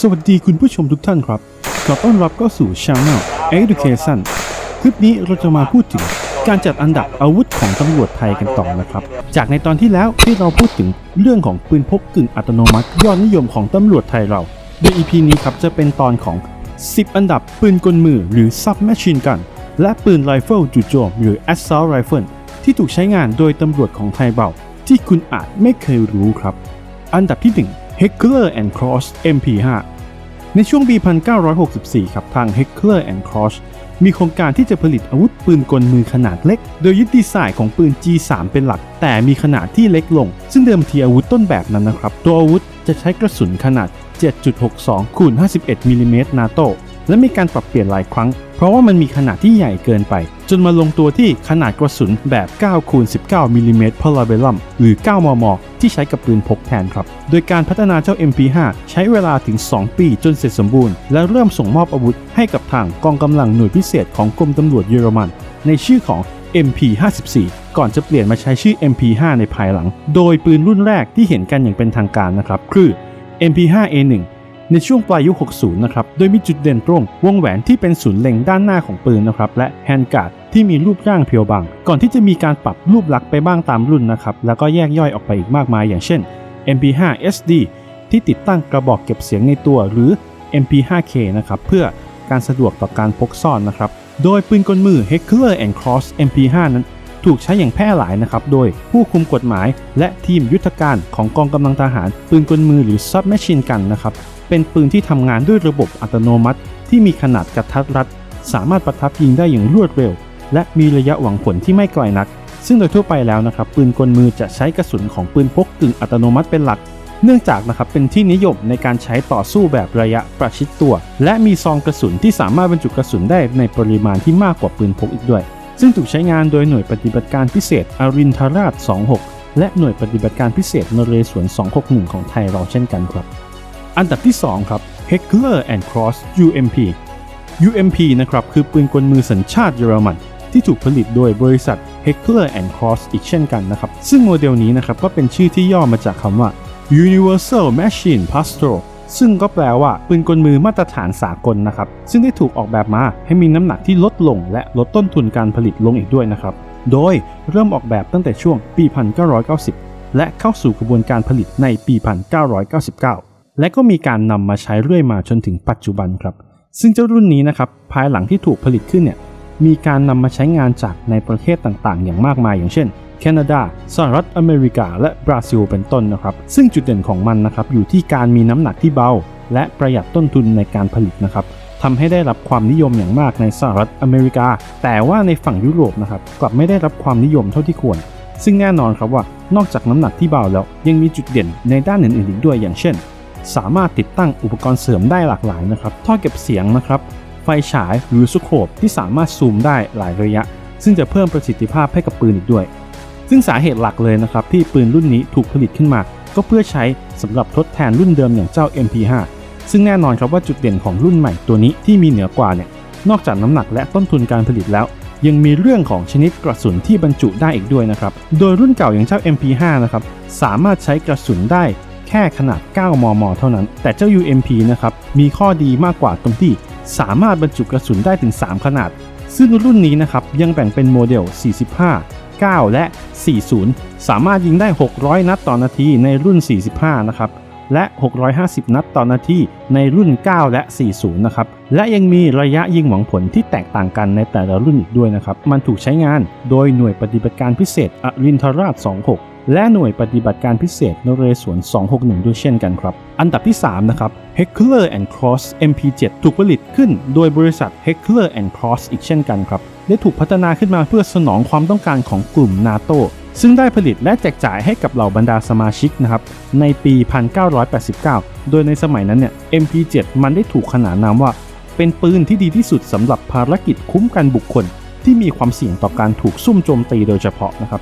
สวัสดีคุณผู้ชมทุกท่านครับ ขอต้อนรับเข้าสู่ Channel Education คลิปนี้เราจะมาพูดถึงการจัดอันดับอาวุธของตำรวจไทยกันต่อนะครับ จากในตอนที่แล้วที่เราพูดถึงเรื่องของปืนพกกึ่งอัตโนมัติ ยอดนิยมของตำรวจไทยเราโดย EP นี้ครับจะเป็นตอนของ 10 อันดับปืนกลมือหรือ Submachine Gun และปืนไรเฟิลจู่โจมหรือ Assault Rifle ที่ถูกใช้งานโดยตำรวจของไทยเบาที่คุณอาจไม่เคยรู้ครับ อันดับที่ 1 Heckler and Cross MP5 ในช่วงปี 1964 ครับทาง Heckler and Cross มีโครงการที่จะผลิตอาวุธปืนกลมือขนาดเล็ก โดยยึดดีไซน์ของปืน G3 เป็นหลัก แต่มีขนาดที่เล็กลง ซึ่งเดิมทีอาวุธต้นแบบนั้นนะครับ ตัวอาวุธจะใช้กระสุนขนาด 7.62คูณ51มิลลิเมตรนาโต และมีการปรับเปลี่ยนหลายครั้ง เพราะว่ามันมีขนาดที่ใหญ่เกินไป จนมาลงตัวที่ขนาดกระสุนแบบ9คูณ19มิลลิเมตรพาราเบลัมหรือ 9 มม ที่ใช้กับปืนพกแทนครับ โดยการพัฒนาเจ้า MP5 ใช้เวลาถึง 2 ปีจนเสร็จสมบูรณ์ และเริ่มส่งมอบอาวุธให้กับทางกองกำลังหน่วยพิเศษของกรมตำรวจเยอรมัน ในชื่อของ MP54 ก่อนจะเปลี่ยนมาใช้ชื่อ MP5 ในภายหลัง โดยปืนรุ่นแรกที่เห็นกันอย่างเป็นทางการนะครับคือ MP5A1 ในช่วงปลายยุค 60 นะครับ โดยมีจุดเด่นตรง วงแหวนที่เป็นศูนย์เล็งด้านหน้าของปืนนะครับ และแฮนด์การ์ดที่มีรูปร่างเพียวบาง ก่อนที่จะมีการปรับรูปลักษณ์ไปบ้างตามรุ่นนะครับ แล้วก็แยกย่อยออกไปอีกมากมาย อย่างเช่น MP5 SD ที่ติดตั้งกระบอกเก็บเสียงในตัวหรือ MP5K นะครับ เพื่อการสะดวกต่อการพกซ่อนนะครับ โดยปืนกลมือ Heckler and Cross MP5 นั้น ถูกใช้อย่างแพร่หลายนะครับโดยผู้คุมกฎหมายและทีมยุทธการของกองกำลังทหาร ปืนกลมือหรือ Submachine Gun นะครับเป็นปืนที่ทำงานด้วยระบบอัตโนมัติ ที่มีขนาดกระทัดรัด สามารถประทับยิงได้อย่างรวดเร็ว และมีระยะหวังผลที่ไม่ไกลนัก ซึ่งโดยทั่วไปแล้วนะครับปืนกลมือจะใช้กระสุนของปืนพกกึ่งอัตโนมัติเป็นหลักเนื่องจากนะครับเป็นที่นิยมในการใช้ต่อสู้แบบระยะประชิดตัว และมีซองกระสุนที่สามารถบรรจุกระสุนได้ในปริมาณที่มากกว่าปืนพกอีกด้วย ซึ่งถูกใช้งานโดยหน่วยปฏิบัติการพิเศษอรินทราช 26 และหน่วยปฏิบัติการพิเศษนเรศวร261 ของไทยเราเช่นกันครับ อันดับที่ 2 ครับ Heckler and Cross UMP UMP นะครับคือปืนกลมือสัญชาติเยอรมันที่ถูกผลิตโดยบริษัท Heckler and Cross อีกเช่นกันนะครับ ซึ่งโมเดลนี้นะครับก็เป็นชื่อที่ย่อมาจากคำว่า Universal Machine Pastro ซึ่งก็แปลว่าปืนกลมือมาตรฐานสากลนะครับ ซึ่งได้ถูกออกแบบมาให้มีน้ำหนักที่ลดลง และลดต้นทุนการผลิตลงอีกด้วยนะครับ โดยเริ่มออกแบบตั้งแต่ช่วงปี 1990 และเข้าสู่กระบวนการผลิตในปี 1999 และก็มีการนำมาใช้เรื่อยมาจนถึงปัจจุบันครับ ซึ่งเจ้ารุ่นนี้นะครับภายหลังที่ถูกผลิตขึ้นเนี่ยมีการนำมาใช้งานจากในประเทศต่างๆ อย่างมากมายอย่างเช่น แคนาดา สหรัฐอเมริกา และบราซิลเป็นต้นนะครับ ซึ่งจุดเด่นของมันนะครับอยู่ที่การมีน้ำหนักที่เบา และประหยัดต้นทุนในการผลิตนะครับทำให้ได้รับความนิยมอย่างมากในสหรัฐอเมริกา แต่ว่าในฝั่งยุโรปนะครับกลับไม่ได้รับความนิยมเท่าที่ควร ซึ่งแน่นอนครับว่านอกจากน้ำหนักที่เบาแล้ว ยังมีจุดเด่นในด้านอื่นๆอีกด้วยอย่างเช่น สามารถติดตั้งอุปกรณ์เสริมได้หลากหลายนะครับท่อเก็บเสียงนะครับไฟฉายหรือสโคปที่สามารถซูมได้หลายระยะ ซึ่งจะเพิ่มประสิทธิภาพให้กับปืนอีกด้วย ซึ่งสาเหตุหลักเลยนะครับที่ปืนรุ่นนี้ถูกผลิตขึ้นมา ก็เพื่อใช้สำหรับทดแทนรุ่นเดิมอย่างเจ้า MP5 ซึ่งแน่นอนครับว่าจุดเด่นของรุ่นใหม่ตัวนี้ที่มีเหนือกว่าเนี่ยนอกจากน้ำหนักและต้นทุนการผลิตแล้ว ยังมีเรื่องของชนิดกระสุนที่บรรจุได้อีกด้วยนะครับ โดยรุ่นเก่าอย่างเจ้า MP5 นะครับสามารถใช้กระสุนได้แค่ขนาด 9 มม เท่านั้น แต่เจ้า UMP นะครับมีข้อดีมากกว่าตรงที่ สามารถบรรจุกระสุนได้ถึง 3 ขนาด ซึ่งรุ่นนี้นะครับยังแบ่งเป็นโมเดล 45 9 และ 40 สามารถยิงได้ 600 นัดต่อนาทีในรุ่น 45 นะครับ และ 650 นัดต่อนาทีในรุ่น 9 และ 40 นะครับ และยังมีระยะยิงหวังผลที่แตกต่างกันในแต่ละรุ่นอีกด้วยนะครับ มันถูกใช้งานโดยหน่วยปฏิบัติการพิเศษอรินทราช 26และหน่วยปฏิบัติการพิเศษนเรศวร 261 ด้วยเช่นกันครับ อันดับที่ 3 นะครับ Heckler and Cross MP7 ถูกผลิตขึ้นโดยบริษัท Heckler and Cross อีกเช่นกันครับ ได้ถูกพัฒนาขึ้นมาเพื่อสนองความต้องการของกลุ่มนาโตซึ่งได้ผลิตและแจกจ่ายให้กับเหล่าบรรดาสมาชิกนะครับในปี 1989 โดยในสมัยนั้นเนี่ย MP7 มันได้ถูกขนานนามว่า เป็นปืนที่ดีที่สุดสำหรับภารกิจคุ้มกันบุคคล ที่มีความเสี่ยงต่อการถูกซุ่มโจมตีโดยเฉพาะนะครับ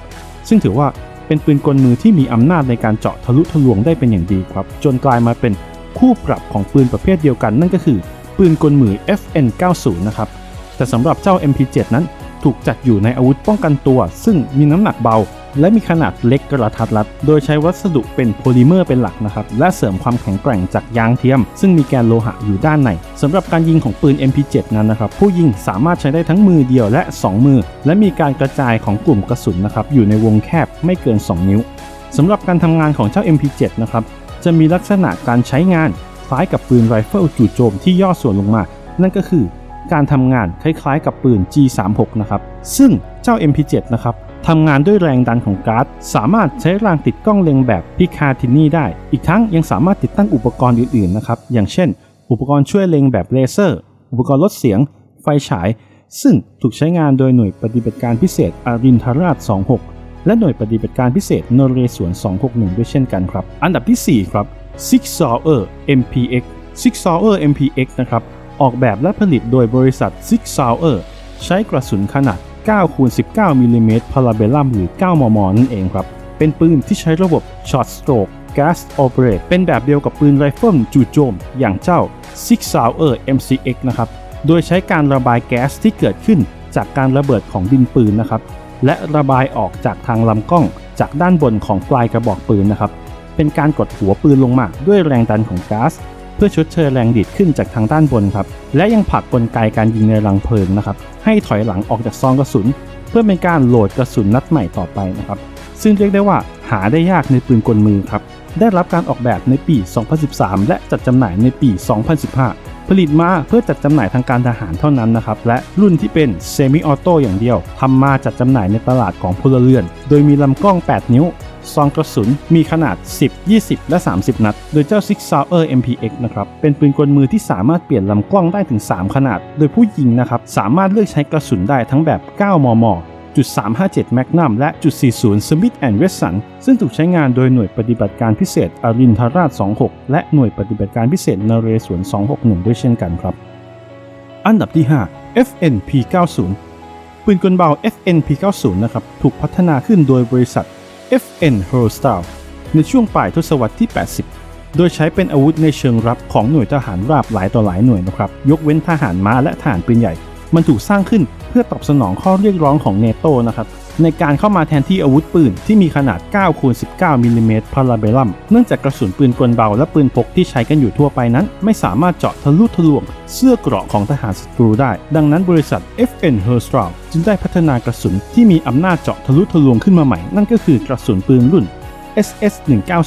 ซึ่งถือว่าเป็นปืนกลมือที่มีอำนาจในการเจาะทะลุทะลวงได้เป็นอย่างดีครับ จนกลายมาเป็นคู่ปรับของปืนประเภทเดียวกันนั่นก็คือ ปืนกลมือ FN90 นะครับ แต่สำหรับเจ้า MP7 นั้น ถูกจัดอยู่ในอาวุธป้องกันตัว ซึ่งมีน้ำหนักเบา และมีขนาดเล็กกระทัดรัด โดยใช้วัสดุเป็นโพลิเมอร์เป็นหลักนะครับ และเสริมความแข็งแกร่งจากยางเทียม ซึ่งมีแกนโลหะอยู่ด้านในสำหรับการยิงของปืน MP7 นั้นนะครับ ผู้ยิงสามารถใช้ได้ทั้งมือเดียวและ 2 มือ และมีการกระจายของกลุ่มกระสุนนะครับอยู่ในวงแคบไม่เกิน 2 นิ้วสำหรับการทำงานของเจ้า MP7 นะครับจะมีลักษณะการใช้งานคล้ายกับปืนไรเฟิลจู่โจมที่ย่อส่วนลงมา นั่นก็คือ การทำงานคล้ายๆกับปืน G36 นะครับ ซึ่งเจ้า MP7 นะครับทำงานด้วยแรงดันของก๊าร์ดสามารถใช้รางติดกล้องเล็งแบบพิคาทินี่ได้ อีกทั้งยังสามารถติดตั้งอุปกรณ์อื่นๆนะครับ อย่างเช่น อุปกรณ์ช่วยเล็งแบบเลเซอร์ อุปกรณ์ลดเสียง ไฟฉาย ซึ่งถูกใช้งานโดยหน่วยปฏิบัติการพิเศษอารินทราช 26 และหน่วยปฏิบัติการพิเศษนเรศวร261 ด้วยเช่นกันครับ อันดับที่ 4 ครับ Six Sauer MPX Six Sauer MPX นะครับ ออกแบบและผลิตโดยบริษัท Six Sauer ใช้กระสุนขนาด 9 คูณ 19 มิลลิเมตรพาราเบลลัมหรือ 9 มม นั่นเองครับ เป็นปืนที่ใช้ระบบ Short Stroke Gas Operate เป็นแบบเดียวกับปืนไรเฟิลจู่โจม อย่างเจ้า Six Sauer MCX นะครับ โดยใช้การระบายแก๊สที่เกิดขึ้นจากการระเบิดของดินปืนนะครับ และระบายออกจากทางลำกล้องจากด้านบนของปลายกระบอกปืนนะครับ เป็นการกดหัวปืนลงมาด้วยแรงดันของก๊าซ เพื่อชดเชยแรงดีดขึ้นจากทางด้านบนครับ และยังผลักกลไกการยิงในรังเพลิงนะครับ ให้ถอยหลังออกจากซองกระสุน เพื่อเป็นการโหลดกระสุนนัดใหม่ต่อไปนะครับ ซึ่งเรียกได้ว่าหาได้ยากในปืนกลมือครับ ได้รับการออกแบบในปี 2013 และจัดจำหน่ายในปี 2015 ผลิตมาเพื่อจัดจำหน่ายทางการทหารเท่านั้นนะครับ และรุ่นที่เป็นเซมิออโต้อย่างเดียวทำมาจัดจำหน่ายในตลาดของพลเรือน โดยมีลำกล้อง 8 นิ้ว ซองกระสุนมีขนาด 10 20 และ 30 นัด โดยเจ้า Six Sauer MPX นะครับ เป็นปืนกลมือที่สามารถเปลี่ยนลำกล้องได้ถึง 3 ขนาด โดยผู้ยิงนะครับ สามารถเลือกใช้กระสุนได้ทั้งแบบ 9 มมจุด357 Magnum และจุด40 Smith Wesson ซึ่งถูกใช้งานโดยหน่วยปฏิบัติการพิเศษอรินทราช 26 และหน่วยปฏิบัติการพิเศษนเรศวร 261 ด้วยเช่นกันครับ อันดับที่ 5 FNP 90ปืนกลเบา FNP 90นะครับ ถูกพัฒนาขึ้นโดยบริษัท FN h o l s t y l ในช่วงปลายทศวรรษที่ 80 โดยใช้เป็นอาวุธในเชิงรับของหน่วยทหารราบหลายต่อหลายหน่วยนะครับ ยกเว้นทหารม้าและทหารปืนใหญ่ มันถูกสร้างขึ้นเพื่อตอบสนองข้อเรียกร้องของเนโตนะครับ ในการเข้ามาแทนที่อาวุธปืนที่มีขนาด 9 คูณ 19 มิลลิเมตรพาราเบลัม เนื่องจากกระสุนปืนกลเบาและปืนพกที่ใช้กันอยู่ทั่วไปนั้น ไม่สามารถเจาะทะลุทะลวง เสื้อเกราะของทหารศัตรูได้ ดังนั้นบริษัท FN h e r s t r a l จึงได้พัฒนากระสุนที่มีอำนาจเจาะทะลุทะลวงขึ้นมาใหม่ นั่นก็คือกระสุนปืนรุ่น SS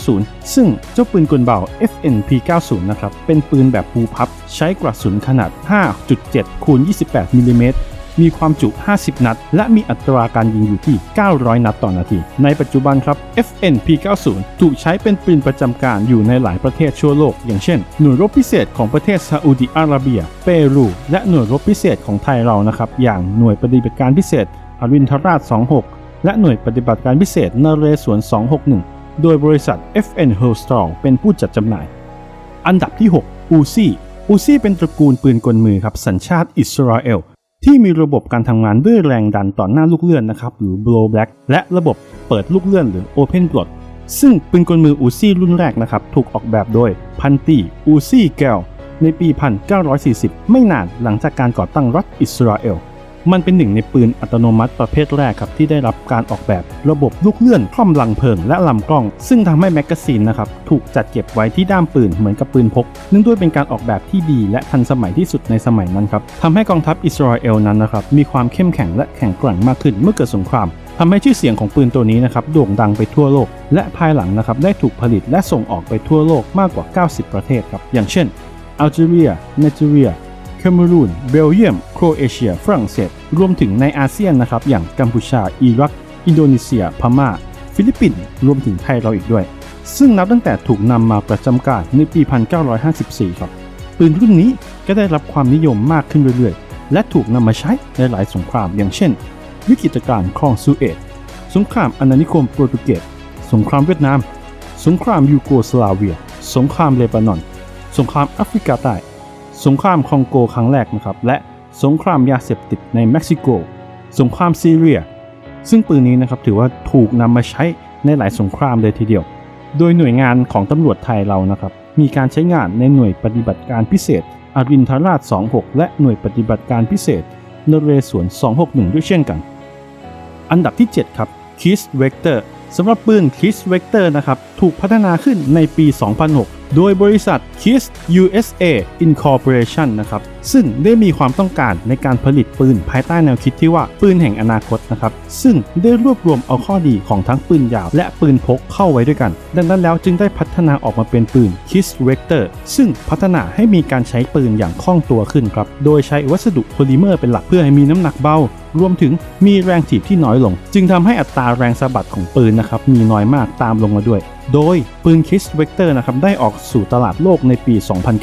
190ซึ่งเจ้าปืนกลเบา FNP 90นะครับ เป็นปืนแบบภูพับ ใช้กระสุนขนาด 5.7 คูณ 28มิลลิเมตร มีความจุ 50 นัด และมีอัตราการยิงอยู่ที่ 900 นัดต่อนาที ในปัจจุบันครับ FNP 90 ถูกใช้เป็นปืนประจำการอยู่ในหลายประเทศทั่วโลก อย่างเช่น หน่วยรบพิเศษของประเทศซาอุดิอาระเบีย เปรู และหน่วยรบพิเศษของไทยเรานะครับ อย่างหน่วยปฏิบัติการพิเศษอรินทราช 26 และหน่วยปฏิบัติการพิเศษนเรศวร 261 โดยบริษัท FN h o l s t r a l เป็นผู้จัดจำหน่าย อันดับที่ 6 อูซี่อูซี่เป็นตระกูลปืนกลมือครับสัญชาติอิสราเอล ที่มีระบบการทำงานด้วยแรงดันต่อหน้าลูกเลื่อนนะครับหรือ blow back และระบบเปิดลูกเลื่อนหรือ open b l o t ซึ่งปืนกลมืออูซี่รุ่นแรกนะครับถูกออกแบบโดยพันตีอูซี่แกลในปี 1940 ไม่นานหลังจากการก่อตั้งรัฐอิสราเอล มันเป็นหนึ่งในปืนอัตโนมัติประเภทแรกครับที่ได้รับการออกแบบระบบลูกเลื่อนคล่อมลังเพลิงและลำกล้อง ซึ่งทำให้แมกกาซีนนะครับถูกจัดเก็บไว้ที่ด้ามปืนเหมือนกับปืนพกเนื่องด้วยเป็นการออกแบบที่ดีและทันสมัยที่สุดในสมัยนั้นครับทำให้กองทัพอิสราเอลนั้นนะครับมีความเข้มแข็งและแข็งแกร่งมากขึ้นเมื่อเกิดสงครามทำให้ชื่อเสียงของปืนตัวนี้นะครับโด่งดังไปทั่วโลก และภายหลังนะครับได้ถูกผลิตและส่งออกไปทั่วโลกมากกว่า 90 ประเทศครับอย่างเช่นอัลจีเรียไนจีเรีย แคเมรูน เบลเยียม โครเอเชีย ฝรั่งเศส รวมถึงในอาเซียนนะครับ อย่างกัมพูชา อิรัก อินโดนีเซีย พม่า ฟิลิปปินส์ รวมถึงไทยเราอีกด้วย ซึ่งนับตั้งแต่ถูกนำมาประจำการในปี 1954 ครับ ปืนรุ่นนี้ก็ได้รับความนิยมมากขึ้นเรื่อยๆ และถูกนำมาใช้ในหลายสงคราม อย่างเช่น วิกฤตการณ์คลองซูเอต สงครามอาณานิคมโปรตุเกส สงครามเวียดนาม สงครามยูโกสลาเวีย สงครามเลบานอน สงครามแอฟริกาใต้ สงครามคองโกครั้งแรกนะครับและสงครามยาเสพติดในเม็กซิโก สงครามซีเรีย ซึ่งปืนนี้นะครับถือว่าถูกนำมาใช้ในหลายสงครามเลยทีเดียว โดยหน่วยงานของตำรวจไทยเรานะครับมีการใช้งานในหน่วยปฏิบัติการพิเศษอรินทราช 26 และหน่วยปฏิบัติการพิเศษนเรศวร 261 ด้วยเช่นกัน อันดับที่ 7 ครับ Kiss Vector สำหรับปืน Kiss Vector นะครับถูกพัฒนาขึ้นในปี 2006โดยบริษัท Kiss USA Incorporation นะครับ ซึ่งได้มีความต้องการในการผลิตปืนภายใต้แนวคิดที่ว่าปืนแห่งอนาคตนะครับ ซึ่งได้รวบรวมเอาข้อดีของทั้งปืนยาวและปืนพกเข้าไว้ด้วยกัน ดังนั้นแล้วจึงได้พัฒนาออกมาเป็นปืน Kiss Vector ซึ่งพัฒนาให้มีการใช้ปืนอย่างคล่องตัวขึ้นครับ โดยใช้วัสดุโพลิเมอร์เป็นหลักเพื่อให้มีน้ำหนักเบารวมถึงมีแรงถีบที่น้อยลง จึงทำให้อัตราแรงสะบัดของปืนนะครับมีน้อยมากตามลงมาด้วย โดยปืน Kiss Vector นะครับได้ออกสู่ตลาดโลกในปี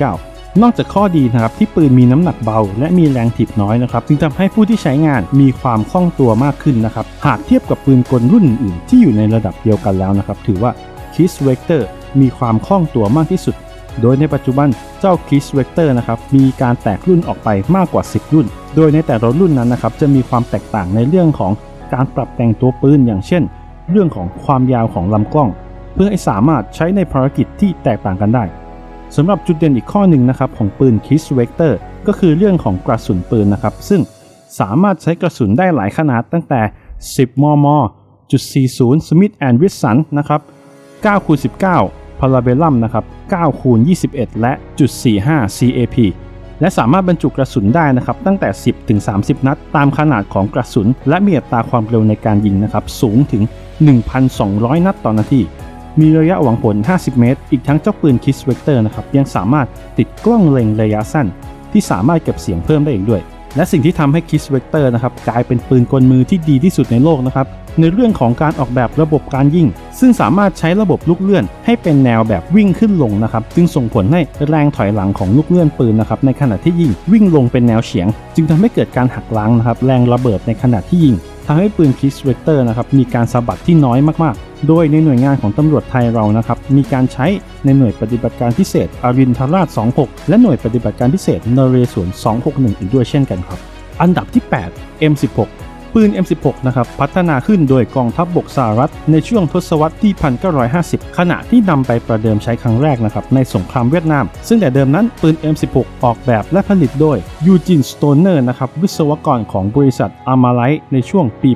2009นอกจากข้อดีนะครับที่ปืนมีน้ำหนักเบา และมีแรงถีบน้อยนะครับจึงทำให้ผู้ที่ใช้งานมีความคล่องตัวมากขึ้นนะครับหากเทียบกับปืนกลรุ่นอื่นๆที่อยู่ในระดับเดียวกันแล้วนะครับถือว่า Kiss Vector มีความคล่องตัวมากที่สุด โดยในปัจจุบันเจ้า Kiss Vector นะครับมีการแตกรุ่นออกไปมากกว่า 10 รุ่น โดยในแต่ละรุ่นนั้นนะครับจะมีความแตกต่างในเรื่องของการปรับแต่งตัวปืนอย่างเช่น เรื่องของความยาวของลำกล้อง เพื่อให้สามารถใช้ในภารกิจที่แตกต่างกันได้สำหรับจุดเด่นอีกข้อหนึ่งนะครับของปืน Kiss Vector ก็คือเรื่องของกระสุนปืนนะครับ ซึ่งสามารถใช้กระสุนได้หลายขนาดตั้งแต่ 10 มม จุด 40 Smith Wesson นะครับ9คูณ19 Parabellum นะครับ9คูณ21 และจุด 45 CAP และสามารถบรรจุกระสุนได้นะครับตั้งแต่ 10 ถึง 30 นัด ตามขนาดของกระสุน และมีอัตราความเร็วในการยิงนะครับสูงถึง 1,200 นัดต่อนาที มีระยะหวังผล 50 เมตร อีกทั้งเจ้าปืน Kiss Vector นะครับยังสามารถติดกล้องเล็งระยะสั้น ที่สามารถเก็บเสียงเพิ่มได้อีกด้วย และสิ่งที่ทำให้ Kiss Vector นะครับกลายเป็นปืนกลมือที่ดีที่สุดในโลกนะครับในเรื่องของการออกแบบระบบการยิง ซึ่งสามารถใช้ระบบลูกเลื่อน ให้เป็นแนวแบบวิ่งขึ้นลงนะครับจึงส่งผลให้แรงถอยหลังของลูกเลื่อนปืนนะครับในขณะที่ยิงวิ่งลงเป็นแนวเฉียง จึงทำให้เกิดการหักล้างนะครับแรงระเบิดในขณะที่ยิง ทำให้ปืนคิสเวกเตอร์นะครับมีการสะบัดที่น้อยมากๆ โดยในหน่วยงานของตำรวจไทยเรานะครับมีการใช้ในหน่วยปฏิบัติการพิเศษอารินทราช 26 และหน่วยปฏิบัติการพิเศษนเรศวร261 อีกด้วยเช่นกันครับ อันดับที่ 8 M16 ปืน M16 นะครับพัฒนาขึ้นโดยกองทัพบบกสหรัฐในช่วงทศวรรษที่ 1950 ขณะที่นำไปประเดิมใช้ครั้งแรกนะครับในสงครามเวียดนาม ซึ่งแต่เดิมนั้นปืน M16 ออกแบบและผลิตโดยยูจินสโตเนอร์นะครับวิศวกรของบริษัทอามาไลท์ในช่วงปี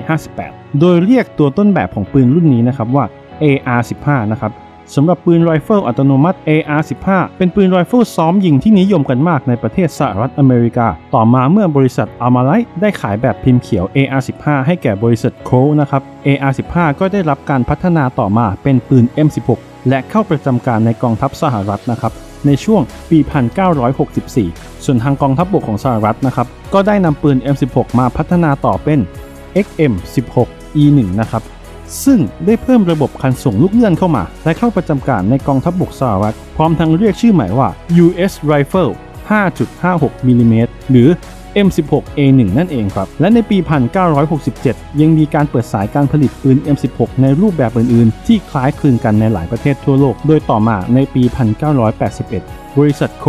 1958 โดยเรียกตัวต้นแบบของปืนรุ่นนี้นะครับว่า AR-15 นะครับ สำหรับปืนไรเฟิลอัตโนมัติ AR-15 เป็นปืนไรเฟิลซ้อมยิงที่นิยมกันมากในประเทศสหรัฐอเมริกา ต่อมาเมื่อบริษัท a r m a l i t e ได้ขายแบบพิมพ์เขียว AR-15 ให้แก่บริษัท Colt นะครับ AR-15 ก็ได้รับการพัฒนาต่อมาเป็นปืน M16 และเข้าประจำการในกองทัพสหรัฐนะครับในช่วงปี 1964 ส่วนทางกองทัพบบกของสหรัฐนะครับก็ได้นำปืน M16 มาพัฒนาต่อเป็น XM16E1 นะครับ ซึ่งได้เพิ่มระบบคันส่งลูกเลื่อนเข้ามา และเข้าประจำการในกองทัพบบกสหรัฐ พร้อมทั้งเรียกชื่อใหม่ว่า US Rifle 5.56มิลลิเมตรหรือ M16A1 นั่นเองครับ และในปี 1967 ยังมีการเปิดสายการผลิตปืน M16 ในรูปแบบอื่น ๆ ที่คล้ายคลึงกันในหลายประเทศทั่วโลก โดยต่อมาในปี 1981 บริษัทโค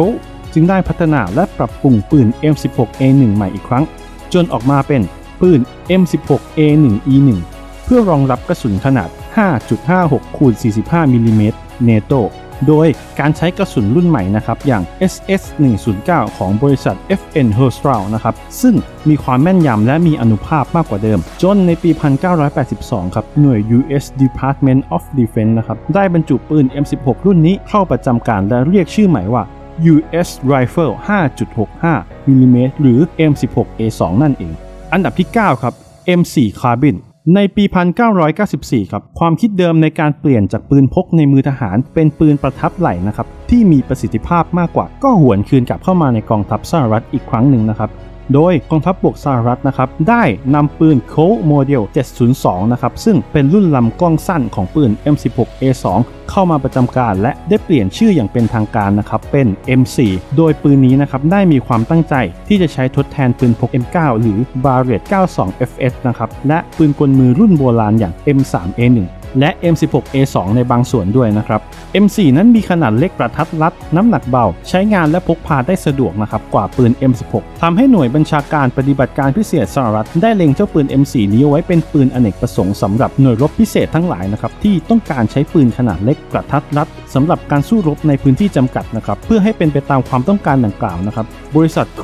จึงได้พัฒนาและปรับปรุงปืน M16A1 ใหม่อีกครั้ง จนออกมาเป็นปืน M16A1E1 เพื่อรองรับกระสุนขนาด 5.56 คูณ 45 มิลลิเมตรเนโตโดยการใช้กระสุนรุ่นใหม่นะครับอย่าง SS 109ของบริษัท FN h e r s t r a l นะครับซึ่งมีความแม่นยำและมีอนุภาพมากกว่าเดิม จนในปี 1982 ครับ หน่วย US Department of Defense นะครับได้บรรจุปืน M16 รุ่นนี้เข้าประจำการและเรียกชื่อใหม่ว่า US Rifle 5.65มิลลิเมตรหรือ M16A2 นั่นเอง อันดับที่ 9 ครับ M4 Carbine ในปี 1994 ครับ ความคิดเดิมในการเปลี่ยนจากปืนพกในมือทหาร เป็นปืนประทับไหล่นะครับ ที่มีประสิทธิภาพมากกว่า ก็หวนคืนกลับเข้ามาในกองทัพสหรัฐอีกครั้งหนึ่งนะครับ โดยกองทัพบบกสหรัฐนะครับ ได้นำปืนโคโมเดล 702 นะครับ ซึ่งเป็นรุ่นลำกล้องสั้นของปืน M16A2 เข้ามาประจำการและได้เปลี่ยนชื่ออย่างเป็นทางการนะครับเป็น M4 โดยปืนนี้นะครับได้มีความตั้งใจที่จะใช้ทดแทนปืนพก M9 หรือ Barrett 92 FS นะครับและปืนกลมือรุ่นโบราณอย่าง M3A1 และ M16A2 ในบางส่วนด้วยนะครับ M4 นั้นมีขนาดเล็กกระทัดรัด น้ำหนักเบา ใช้งานและพกพาได้สะดวกนะครับกว่าปืน M16 ทำให้หน่วยบัญชาการปฏิบัติการพิเศษสหรัฐได้เล็งเจ้าปืน M4 นี้ไว้เป็นปืนอเนกประสงค์สำหรับหน่วยรบพิเศษทั้งหลายนะครับที่ต้องการใช้ปืนขนาดเล็กกระทัดรัดสำหรับการสู้รบในพื้นที่จำกัดนะครับ เพื่อให้เป็นไปตามความต้องการดังกล่าวนะครับ บริษัทโค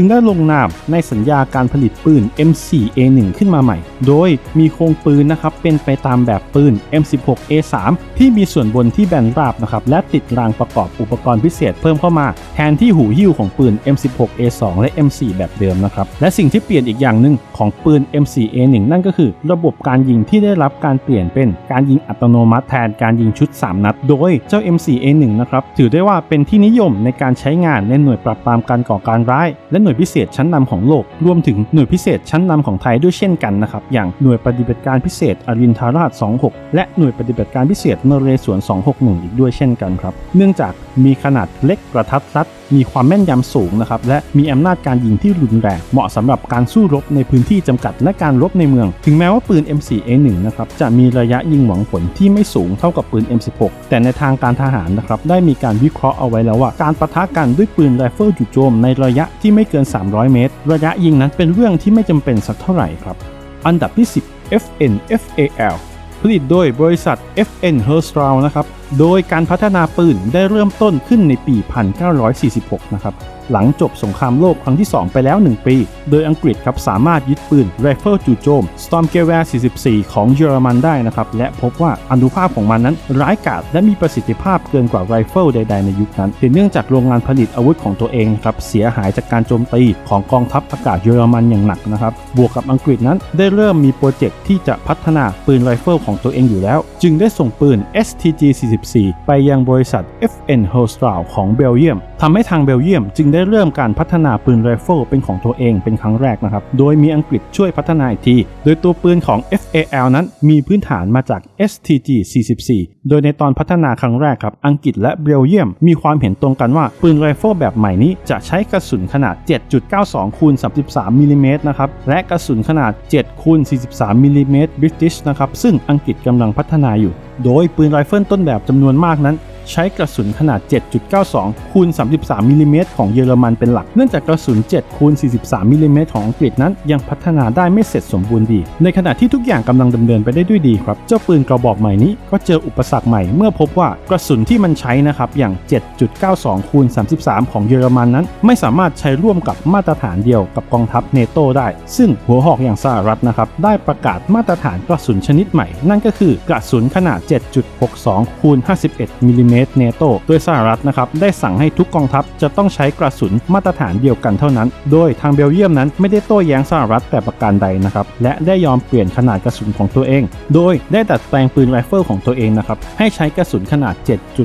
จึงได้ลงนามในสัญญาการผลิตปืน M4A1 ขึ้นมาใหม่ โดยมีโครงปืนนะครับเป็นไปตามแบบปืน M16A3 ที่มีส่วนบนที่แบนราบนะครับและติดรางประกอบอุปกรณ์พิเศษเพิ่มเข้ามา แทนที่หูหิ้วของปืน M16A2 และ M4 แบบเดิมนะครับและสิ่งที่เปลี่ยนอีกอย่างหนึ่งของปืน M4A1 นั่นก็คือ ระบบการยิงที่ได้รับการเปลี่ยนเป็นการยิงอัตโนมัติแทนการยิงชุด 3 นัด โดยเจ้า M4A1 นะครับถือได้ว่าเป็นที่นิยมในการใช้งานในหน่วยปราบปรามการก่อการร้ายและหน่วยน่วยพิเศษชั้นนำของโลก รวมถึงหน่วยพิเศษชั้นนำของไทยด้วยเช่นกันนะครับ อย่างหน่วยปฏิบัติการพิเศษอรินทาราช 26 และหน่วยปฏิบัติการพิเศษนเรศวร 261 อีกด้วยเช่นกันครับ เนื่องจากมีขนาดเล็กกระทัดรัด มีความแม่นยำสูงนะครับและมีอำนาจการยิงที่รุนแรงเหมาะสำหรับการสู้รบในพื้นที่จำกัดและการรบในเมือง ถึงแม้ว่าปืน M4A1 นะครับจะมีระยะยิงหวังผลที่ไม่สูงเท่ากับปืน M16 แต่ในทางการทหารนะครับได้มีการวิเคราะห์เอาไว้แล้วว่า การปะทะกันด้วยปืนไรเฟิลจู่โจมในระยะที่ไม่เกิน 300 เมตร ระยะยิงนั้นเป็นเรื่องที่ไม่จำเป็นสักเท่าไหร่ครับ อันดับที่ 10 FN FAL ผลิตโดยบริษัท FN h e r s t r a l นะครับ โดยการพัฒนาปืนได้เริ่มต้นขึ้นในปี 1946 นะครับ หลังจบสงครามโลกครั้งที่ 2 ไปแล้ว 1 ปี โดยอังกฤษครับสามารถยึดปืนไรเฟิลจู่โจม Storm Gewehr 44 ของเยอรมันได้นะครับ และพบว่าอนุภาพของมันนั้นร้ายกาจและมีประสิทธิภาพเกินกว่าไรเฟิลใด ๆ ในยุคนั้นเนื่องจากโรงงานผลิตอาวุธของตัวเองครับเสียหายจากการโจมตีของกองทัพอากาศเยอรมันอย่างหนักนะครับ บวกกับอังกฤษนั้นได้เริ่มมีโปรเจกต์ที่จะพัฒนาปืนไรเฟิลของตัวเองอยู่แล้ว จึงได้ส่งปืน STG 44ไปยังบริษัท FN h o l s t r a l ของเบลเยียมทำให้ทางเบลเยียมจึงได้ได้เริ่มการพัฒนาปืนไรเฟิลเป็นของตัวเองเป็นครั้งแรกนะครับ โดยมีอังกฤษช่วยพัฒนาอีกที โดยตัวปืนของ FAL นั้นมีพื้นฐานมาจาก STG 44 โดยในตอนพัฒนาครั้งแรกครับ อังกฤษและเบลเยียม มีความเห็นตรงกันว่าปืนไรเฟิลแบบใหม่นี้จะใช้กระสุนขนาด 7.92 คูณ 33มิลลิเมตรนะครับ และกระสุนขนาด 7 คูณ 43มิลลิเมตรบริติชนะครับ ซึ่งอังกฤษกำลังพัฒนาอยู่ โดยปืนไรเฟิลต้นแบบจำนวนมากนั้น ใช้กระสุนขนาด 7.92 คูณ 33มิลลิเมตรของเยอรมันเป็นหลัก เนื่องจากกระสุน 7 คูณ 43มิลลิเมตรของอังกฤษนั้นยังพัฒนาได้ไม่เสร็จสมบูรณ์ดี ในขณะที่ทุกอย่างกำลังดำเนินไปได้ด้วยดีครับ เจ้าปืนกระบอกใหม่นี้ก็เจออุปสรรคใหม่เมื่อพบว่ากระสุนที่มันใช้นะครับอย่าง 7.92 คูณ 33 ของเยอรมันนั้น ไม่สามารถใช้ร่วมกับมาตรฐานเดียวกับกองทัพเนโตได้ ซึ่งหัวหอกอย่างสหรัฐนะครับได้ประกาศมาตรฐานกระสุนชนิดใหม่ นั่นก็คือกระสุนขนาด 7.62 คูณ 51มิลลิเมตรเนโตโดยสหรัฐนะครับได้สั่งให้ทุกกองทัพจะต้องใช้กระสุนมาตรฐานเดียวกันเท่านั้น โดยทางเบลเยียมนั้นไม่ได้โต้แย้งสหรัฐแต่ประการใดนะครับและได้ยอมเปลี่ยนขนาดกระสุนของตัวเอง โดยได้ดัดแปลงปืนไรเฟิลของตัวเองนะครับให้ใช้กระสุนขนาด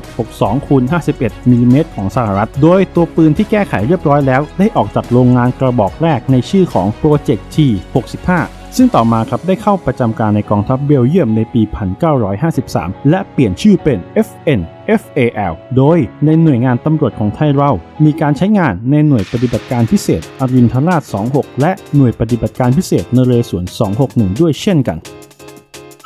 7.62คูณ51มิลลิเมตรของสหรัฐ โดยตัวปืนที่แก้ไขเรียบร้อยแล้ว ได้ออกจากโรงงานกระบอกแรกในชื่อของ Project T65 ซึ่งต่อมาครับได้เข้าประจำการในกองทัพเบลเยียมในปี 1953 และเปลี่ยนชื่อเป็น FN FAL โดยในหน่วยงานตำรวจของไทยเรา มีการใช้งานในหน่วยปฏิบัติการพิเศษอรินทราช 26 และหน่วยปฏิบัติการพิเศษนเรศวร261 ด้วยเช่นกัน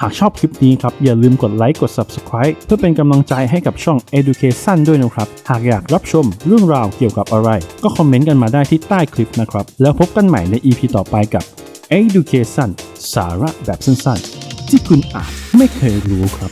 หากชอบคลิปนี้ครับ อย่าลืมกดไลค์ กด Subscribe เพื่อเป็นกำลังใจให้กับช่อง Education ด้วยนะครับ หากอยากรับชมเรื่องราวเกี่ยวกับอะไร ก็คอมเมนต์กันมาได้ที่ใต้คลิปนะครับ แล้วพบกันใหม่ใน EP ต่อไปกับ Education สาระแบบสั้นๆ ที่คุณอาจไม่เคยรู้ครับ